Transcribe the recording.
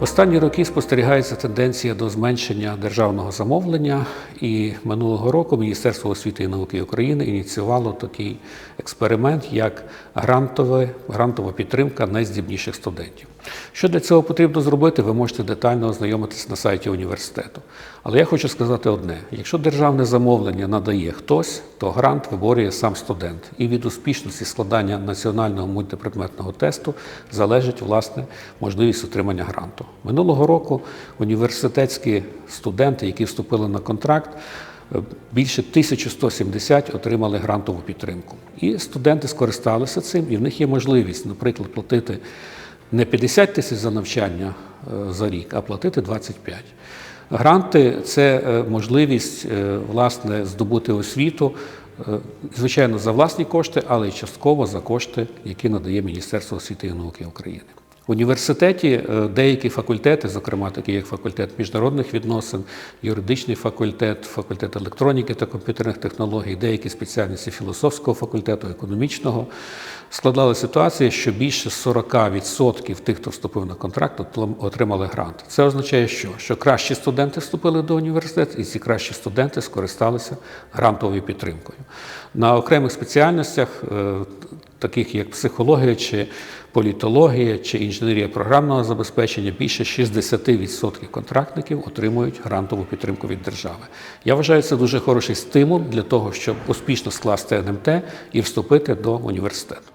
останні роки спостерігається тенденція до зменшення державного замовлення, і минулого року Міністерство освіти і науки України ініціювало такий експеримент, як грантове, грантова підтримка найздібніших студентів. Що для цього потрібно зробити, ви можете детально ознайомитися на сайті університету. Але я хочу сказати одне: якщо державне замовлення надає хтось, то грант виборює сам студент. І від успішності складання національного мультипредметного тесту залежить власне можливість отримання гранту. Минулого року університетські студенти, які вступили на контракт, е, більше 1170 отримали грантову підтримку. І студенти скористалися цим, і в них є можливість, наприклад, платити не 50 тисяч за навчання е, за рік, а платити 25. Гранти це е, можливість е, власне здобути освіту, звичайно, за власні кошти, але й частково за кошти, які надає Міністерство освіти і науки України. В університеті е, деякі факультети, зокрема такі як факультет міжнародних відносин, юридичний факультет, факультет електроніки та комп'ютерних технологій, деякі спеціальності філософського факультету, економічного, складали ситуація, що більше 40% тих, хто вступив на контракт, отримали грант. Це означає, що? що кращі студенти вступили до університету, і ці кращі студенти скористалися грантовою підтримкою. На окремих спеціальностях, е, таких як психологія чи політологія чи інженерія програмного забезпечення, більше 60% контрактників отримують грантову підтримку від держави. Я вважаю, це дуже хороший стимул для того, щоб успішно скласти НМТ і вступити до університету.